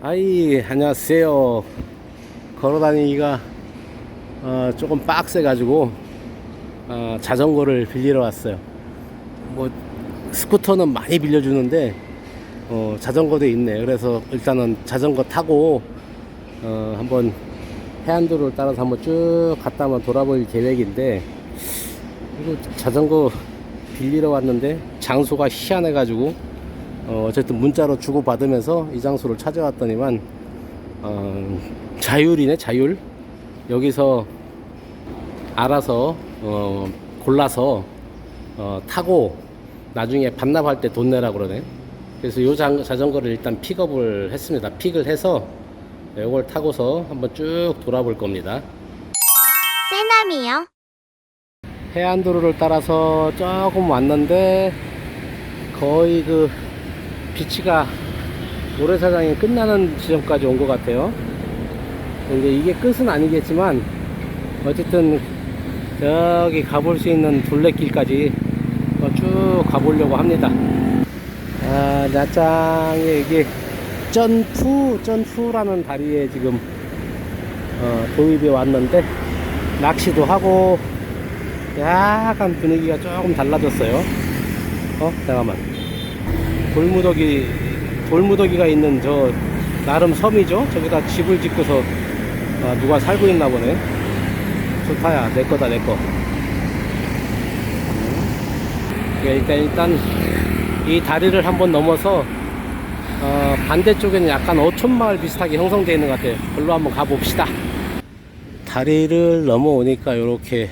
아이 안녕하세요. 걸어다니기가 어, 조금 빡세 가지고 어, 자전거를 빌리러 왔어요. 뭐 스쿠터는 많이 빌려주는데 어, 자전거도 있네. 그래서 일단은 자전거 타고 어, 한번 해안도로를 따라서 한번 쭉 갔다 한번 돌아볼 계획인데 이거 자전거 빌리러 왔는데 장소가 희한해 가지고 어, 어쨌든 문자로 주고 받으면서 이 장소를 찾아왔더니만 어, 자율이네 자율. 여기서 알아서 어, 골라서 어, 타고 나중에 반납할 때 돈 내라 그러네. 그래서 요 장- 자전거를 일단 픽업을 했습니다. 픽을 해서 이걸 타고서 한번 쭉 돌아볼 겁니다. 세남이요. 해안도로를 따라서 조금 왔는데 거의 그 비치가 모래사장이 끝나는 지점까지 온 것 같아요. 근데 이게 끝은 아니겠지만 어쨌든 저기 가볼 수 있는 둘레길까지 어, 쭉 가보려고 합니다. 아, 나짱에 이게 점프, 점프라는 다리에 지금 어, 도입이 왔는데 낚시도 하고 약간 분위기가 조금 달라졌어요. 어? 잠깐만. 돌무더기, 돌무더기가 있는 저, 나름 섬이죠? 저기다 집을 짓고서, 아, 누가 살고 있나 보네. 좋다야. 내 거다, 내 거. 음. 일단, 일단, 이 다리를 한번 넘어서, 어, 반대쪽에는 약간 어촌마을 비슷하게 형성되어 있는 것 같아요. 글로 한번 가봅시다. 다리를 넘어오니까 이렇게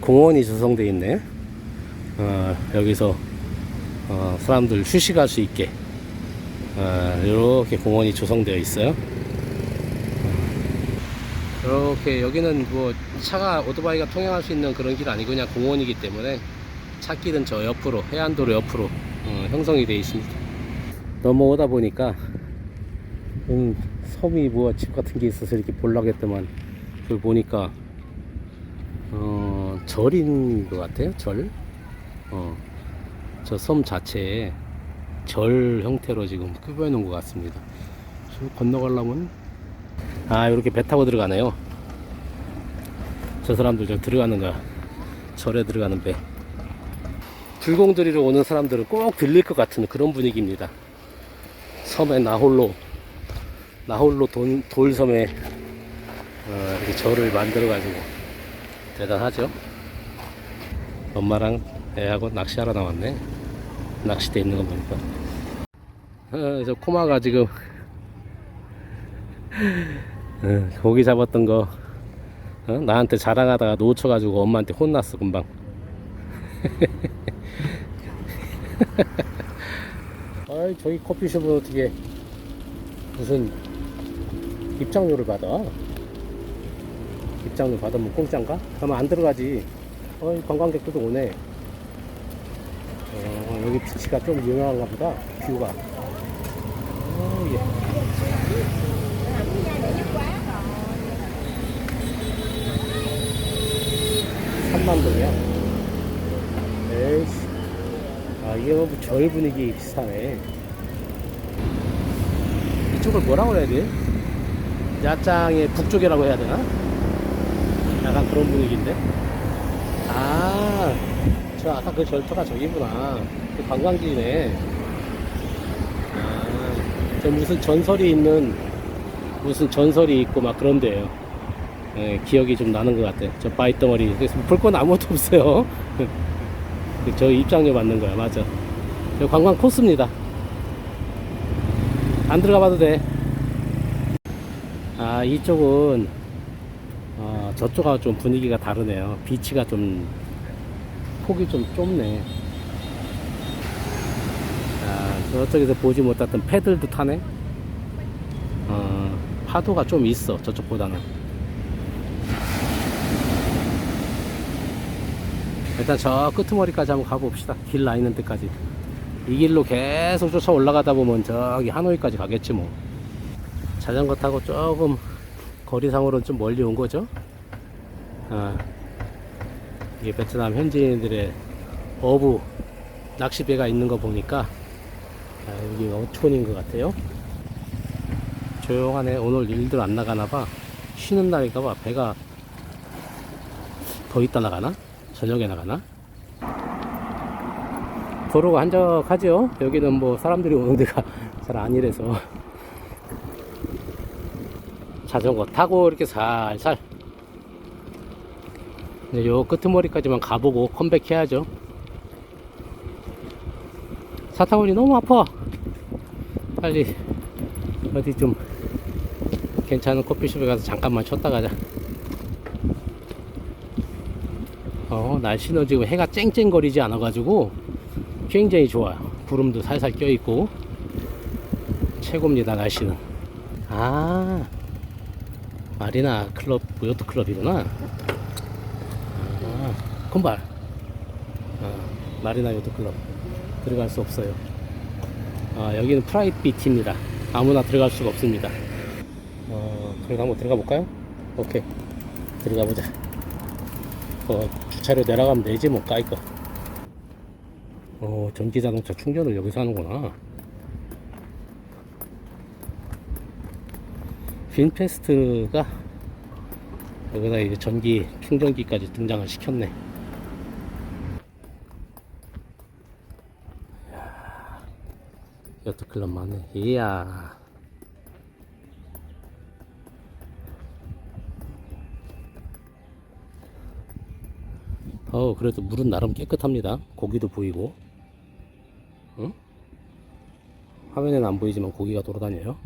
공원이 조성되어 있네. 어, 여기서 어, 사람들 휴식할 수 있게 어, 이렇게 공원이 조성되어 있어요. 이렇게 여기는 뭐 차가 오토바이가 통행할 수 있는 그런 길 아니고 그냥 공원이기 때문에 차길은 저 옆으로 해안도로 옆으로 어, 형성이 되어 있습니다. 넘어오다 보니까 음, 섬이 뭐 집 같은 게 있어서 이렇게 보려고 했더만 그 보니까 어, 절인 것 같아요. 절. 어, 저 섬 자체에 절 형태로 지금 꾸며 놓은 것 같습니다. 저 건너가려면 아 이렇게 배 타고 들어가네요. 저 사람들 저 들어가는 거 절에 들어가는 배. 불공들이로 오는 사람들은 꼭 들릴 것 같은 그런 분위기입니다. 섬에 나홀로 나홀로 돈, 돌섬에 어, 이렇게 절을 만들어 가지고 대단하죠. 엄마랑 애하고 낚시하러 나왔네. 낚시대 있는 거 보니까. 어, 저 코마가 지금 어, 고기 잡았던 거 어? 나한테 자랑하다가 놓쳐가지고 엄마한테 혼났어 금방. 아이 저기 커피숍은 어떻게 무슨 입장료를 받아? 입장료 받으면 공짜인가? 그러면 안 들어가지. 어이, 관광객들도 오네. 어, 여기 비치가 좀 유명한가 보다. 뷰가. 오, 예. 삼만동이야. 에이씨. 아, 이게 뭐 절 분위기 비슷하네. 이쪽을 뭐라고 해야 돼? 야짱의 북쪽이라고 해야 되나? 약간 그런 분위기인데. 아, 저 아까 그 절터가 저기구나. 그 관광지네. 아, 저 무슨 전설이 있는, 무슨 전설이 있고 막 그런데요. 예, 기억이 좀 나는 것 같아. 저 바위덩어리. 그래서 볼 건 아무것도 없어요. 저 입장료 받는 거야, 맞아. 저 관광 코스입니다. 안 들어가 봐도 돼. 아, 이쪽은, 어, 저쪽하고 좀 분위기가 다르네요. 비치가 좀, 폭이 좀 좁네. 아, 저쪽에서 보지 못했던 패들도 타네. 어, 파도가 좀 있어, 저쪽보다는. 일단 저 끄트머리까지 한번 가봅시다. 길 나 있는 데까지. 이 길로 계속 쫓아 올라가다 보면 저기 하노이까지 가겠지 뭐. 자전거 타고 조금 거리상으로는 좀 멀리 온 거죠. 아, 이게 베트남 현지인들의 어부 낚시배가 있는 거 보니까 아, 여기가 어촌인 것 같아요. 조용하네. 오늘 일들 안 나가나 봐. 쉬는 날인가 봐. 배가 더 있다 나가나? 저녁에 나가나? 도로가 한적하죠? 여기는 뭐 사람들이 오는 데가 잘 아니라서. 자전거 타고 이렇게 살살. 이제 요 끄트머리까지만 가보고 컴백해야죠. 사타구니 너무 아파. 빨리 어디 좀 괜찮은 커피숍에 가서 잠깐만 쉬었다 가자. 어, 날씨는 지금 해가 쨍쨍거리지 않아 가지고 굉장히 좋아요. 구름도 살살 껴있고 최고입니다, 날씨는. 아, 마리나 클럽, 요트 클럽이구나. 아, 콤발. 아, 마리나 요트 클럽. 들어갈 수 없어요. 아, 여기는 프라이빗입니다. 아무나 들어갈 수가 없습니다. 어, 그래도 한번 들어가 볼까요? 오케이. 들어가 보자. 어, 주차료 내려가면 되지, 뭐, 까이 거. 어, 전기 자동차 충전을 여기서 하는구나. 빈페스트가 여기다 이제 전기 충전기까지 등장을 시켰네. 여트클럽 많네. 이야. 어, 그래도 물은 나름 깨끗합니다. 고기도 보이고. 응? 화면에는 안 보이지만 고기가 돌아다녀요.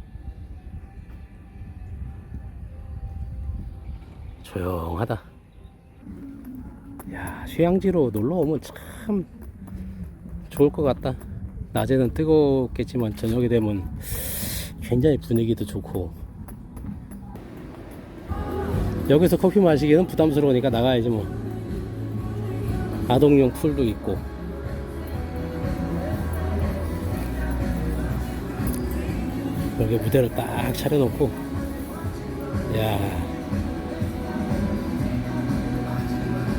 조용하다. 야, 휴양지로 놀러 오면 참 좋을 것 같다. 낮에는 뜨겁겠지만 저녁이 되면 굉장히 분위기도 좋고. 여기서 커피 마시기는 부담스러우니까 나가야지 뭐. 아동용 풀도 있고. 여기 무대를 딱 차려놓고. 야.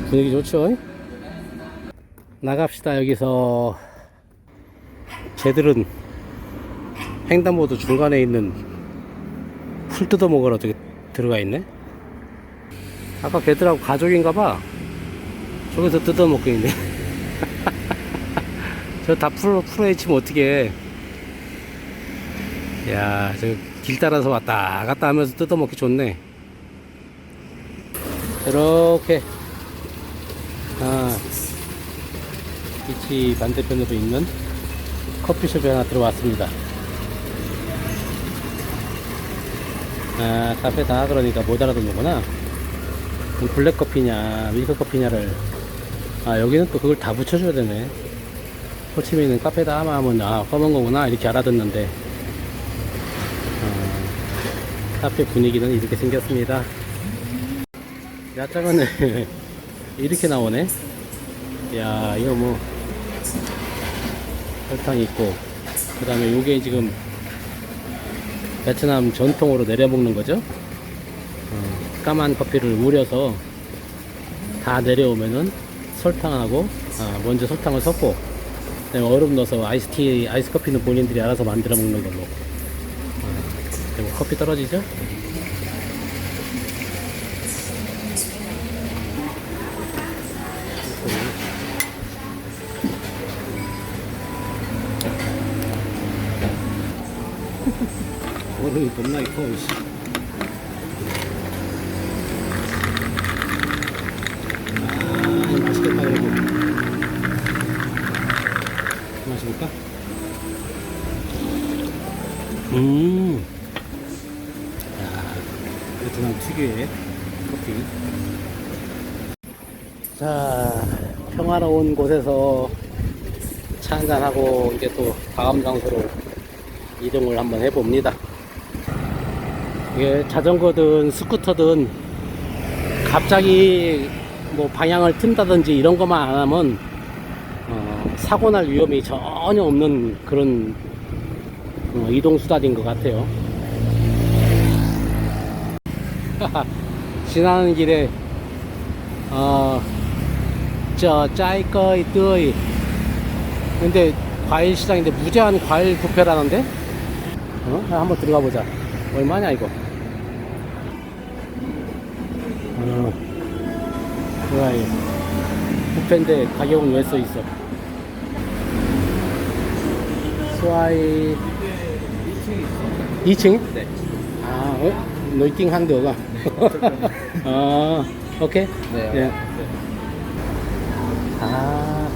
분위기 좋죠? 나갑시다 여기서 쟤들은 횡단보도 중간에 있는 풀 뜯어 먹으러 들어가 있네. 아까 걔들하고 가족인가 봐. 저기서 뜯어 먹고 있네. 저 다 풀어 풀어 헤치면 어떻게? 야, 저 길 따라서 왔다 갔다 하면서 뜯어 먹기 좋네. 이렇게 아 빛이 반대편으로 있는 커피숍에 하나 들어왔습니다. 아, 카페다 그러니까 못 알아듣는구나. 블랙 커피냐, 밀크 커피냐를. 아, 여기는 또 그걸 다 붙여줘야 되네. 호치민은 카페다 하면, 아, 검은 거구나. 이렇게 알아듣는데. 아, 카페 분위기는 이렇게 생겼습니다. 야자가네. 이렇게 나오네. 야, 이거 뭐. 설탕이 있고 그 다음에 요게 지금 베트남 전통으로 내려 먹는 거죠? 어, 까만 커피를 우려서 다 내려오면은 설탕하고 아, 먼저 설탕을 섞고 그다음에 얼음 넣어서 아이스티 아이스 커피는 본인들이 알아서 만들어 먹는 걸로. 아, 그리고 커피 떨어지죠 씨. 아 이거 맛있겠다 그래도 마셔볼까? 음 야, 베트남 특유의 커피 자 평화로운 곳에서 차 한잔하고 이제 또 다음 장소로 이동을 한번 해봅니다. 이게 자전거든 스쿠터든 갑자기 뭐 방향을 튼다든지 이런 것만 안 하면 어, 사고 날 위험이 전혀 없는 그런 어, 이동 수단인 것 같아요. 지나는 길에 어, 저 짜이꺼이 뜨이 근데 과일 시장인데 무제한 과일 뷔페라는데 어? 한번 들어가 보자. 얼마냐 이거 이거 부페인데 가격은 왜 써있어 스와이 2층? 네. 아, 어? 노이팅 한도가. 아, 오케이. 네. 예. 아.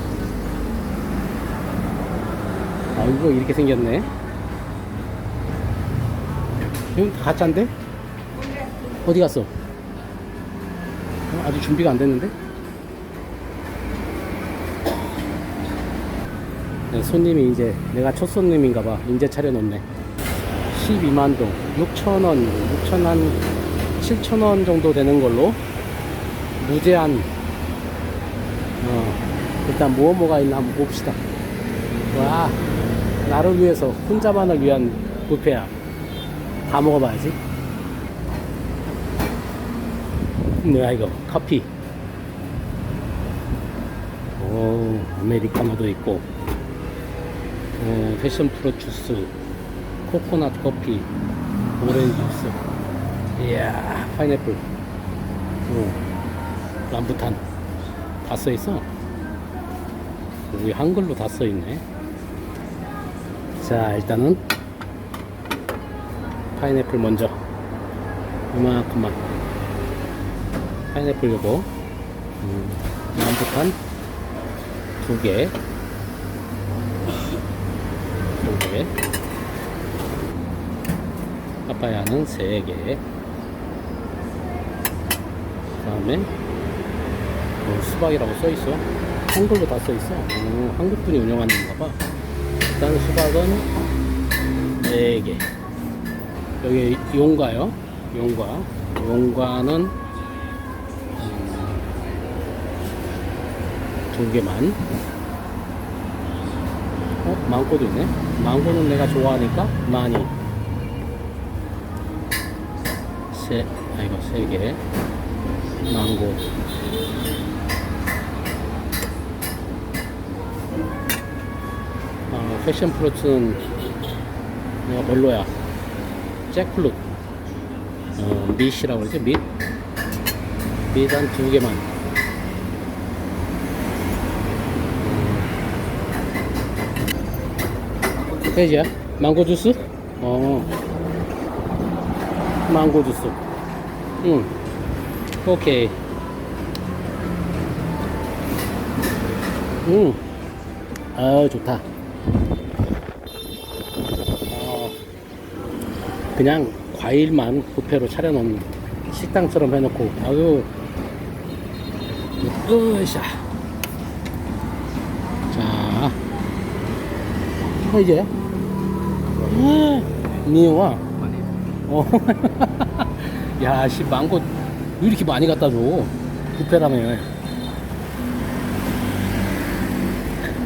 아, 이거 이렇게 생겼네. 이건 다 가짜인데? 어디 갔어? 어, 아직 준비가 안 됐는데? 손님이 이제 내가 첫 손님인가 봐. 이제 차려놓네. 12만 동, 6천 원, 6천 한 7천 원 정도 되는 걸로 무제한. 어, 일단 뭐 뭐가 있나 한번 봅시다. 와, 나를 위해서 혼자만을 위한 뷔페야. 다 먹어봐야지. 뭐야 이거 커피. 오, 아메리카노도 있고. 어, 패션 프로 주스, 코코넛 커피, 오렌지 주스. 이야, 파인애플. 어, 람부탄. 다 써있어. 여기 한글로 다 써있네. 자, 일단은 파인애플 먼저. 이만큼만. 파인애플 요거. 음, 람부탄 두 개. 두 개. 파파야는 세 개. 다음에 어, 수박이라고 써 있어. 한글로 다 써 있어. 어, 한국 분이 운영하는 건가 봐. 일단 수박은 네 개. 여기 용과요. 용과. 용과는 음, 두 개만. 어, 망고도 있네. 망고는 내가 좋아하니까 많이. 세, 아 이거 세 개. 망고. 아, 패션 프루트는 내가 별로야. 잭플룻. 어, 밑이라고 그러지? 밑? 밑 한 두 개만. 돼지야? 망고 주스? 어. 망고 주스. 응. 오케이. 응. 아, 좋다. 어, 그냥 과일만 부페로 차려놓은 식당처럼 해놓고, 아유, 으쌰. 자, 어, 이제, 아, 많이. 어. 야, 씨, 망고 왜 이렇게 많이 갖다 줘? 부페라며.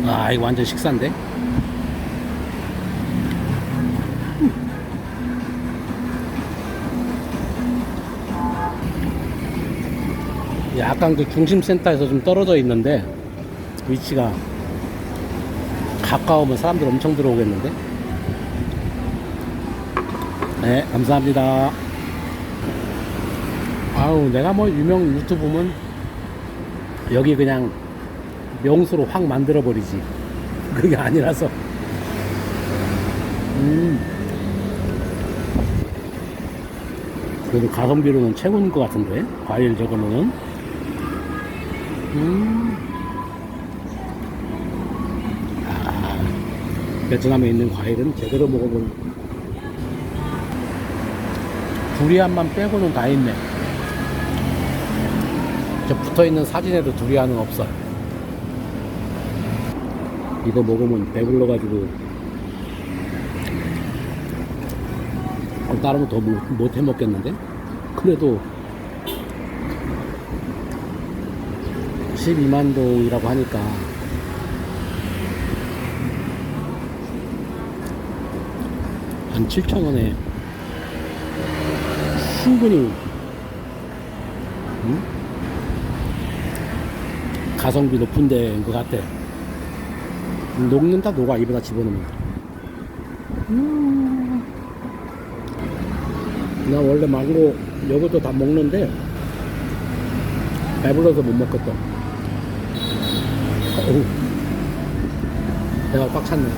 아, 이거 완전 식사인데? 약간 그 중심센터에서 좀 떨어져 있는데, 위치가 가까우면 사람들 엄청 들어오겠는데? 네, 감사합니다. 아우, 내가 뭐 유명 유튜브면 여기 그냥 명수로 확 만들어 버리지. 그게 아니라서. 음. 그래도 가성비로는 최고인 것 같은데? 과일 저거는. 음. 아, 베트남에 있는 과일은 제대로 먹어본 두리안만 빼고는 다 있네. 저 붙어 있는 사진에도 두리안은 없어. 이거 먹으면 배불러 가지고 어, 다른 거 더 못해 먹겠는데? 그래도 12만 동이라고 하니까 한 7천 원에 충분히 응? 가성비 높은 데인 것 같아. 녹는다 녹아 입에다 집어넣으면. 음. 나 원래 망고 요것도 다 먹는데 배불러서 못 먹겠다. 어우, 배가 꽉 찼네.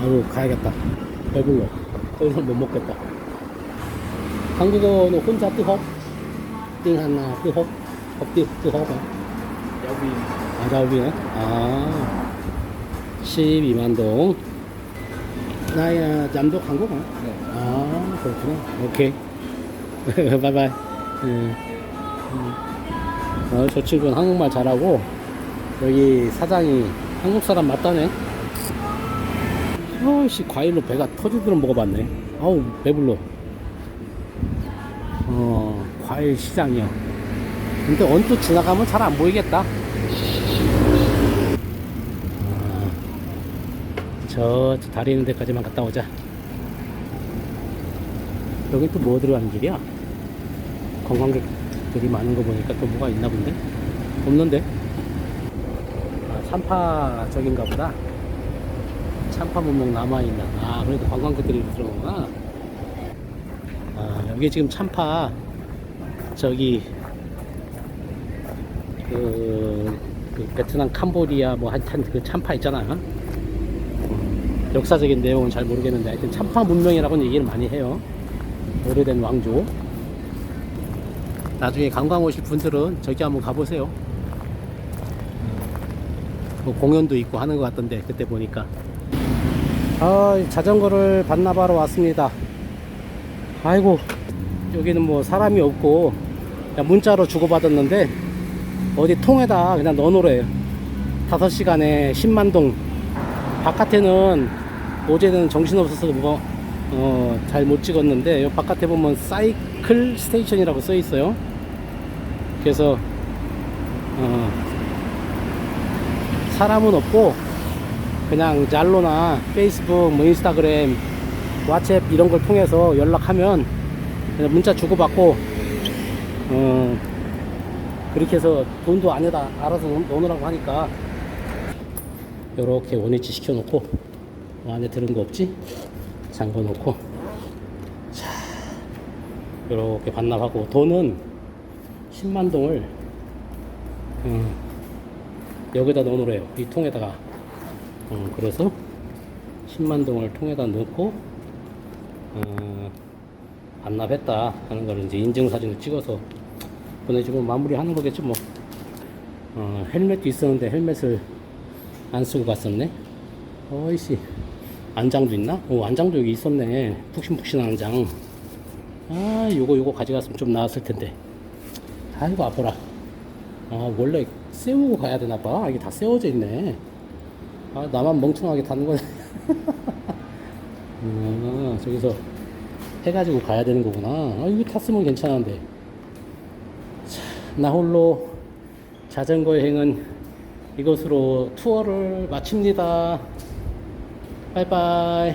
아유 가야겠다. 배불러. 더 이상 못 먹겠다. 한국어는 혼자 뜨헉? 띵 하나 뜨헉? 헛띠 뜨헉? 여기 아, 자우비네? 아, 12만 동. 나야, 잠도 한국어? 네. 아, 그렇구나. 오케이. 바이바이. 예. 음. 어, 저 친구는 한국말 잘하고, 여기 사장이 한국 사람 맞다네. 어이씨, 과일로 배가 터지도록 먹어봤네. 아우, 배불러. 어, 과일 시장이요. 근데 언뜻 지나가면 잘 안 보이겠다. 아, 저, 저 다리 있는 데까지만 갔다 오자. 여기 또 뭐 들어가는 길이야? 관광객들이 많은 거 보니까 또 뭐가 있나 본데? 없는데? 아, 저긴가 보다. 참파 문명 남아있나. 아, 그래도 관광객들이 들어오구나. 아, 여기 지금 참파, 저기, 그, 그 베트남 캄보디아 뭐 하여튼 그 참파 있잖아. 음, 역사적인 내용은 잘 모르겠는데 하여튼 참파 문명이라고는 얘기를 많이 해요. 오래된 왕조. 나중에 관광 오실 분들은 저기 한번 가보세요. 뭐 공연도 있고 하는 것 같던데 그때 보니까. 아 자전거를 반납하러 왔습니다. 아이고 여기는 뭐 사람이 없고 문자로 주고받았는데 어디 통에다 그냥 넣어놓으래요. 5시간에 10만동. 바깥에는 어제는 정신없어서 뭐, 어, 잘 못 찍었는데 요 바깥에 보면 사이클 스테이션이라고 써 있어요. 그래서 어, 사람은 없고 그냥 잘로나 페이스북 뭐 인스타그램 왓츠앱 이런 걸 통해서 연락하면 그냥 문자 주고받고 어, 그렇게 해서 돈도 안에다 알아서 넣- 넣으라고 하니까 이렇게 원위치 시켜놓고 뭐 안에 들은 거 없지? 잠궈 놓고 자 이렇게 반납하고 돈은 10만 동을 음, 여기다 넣어놓으래요 이 통에다가 음, 그래서 10만 동을 통에다 넣고 어, 반납했다 하는 걸 이제 인증사진을 찍어서 보내주고 마무리하는 거겠지 뭐. 어, 헬멧도 있었는데 헬멧을 안 쓰고 갔었네. 어이씨. 안장도 있나? 오, 안장도 여기 있었네. 푹신푹신한 안장. 아, 요거, 요거 가져갔으면 좀 나았을 텐데. 아이고, 아파라. 아, 원래 세우고 가야 되나봐. 이게 다 세워져 있네. 아, 나만 멍청하게 타는 거네. 아, 저기서 해가지고 가야 되는 거구나. 아, 이거 탔으면 괜찮은데. 나 홀로 자전거 여행은 이것으로 투어를 마칩니다. 바이바이.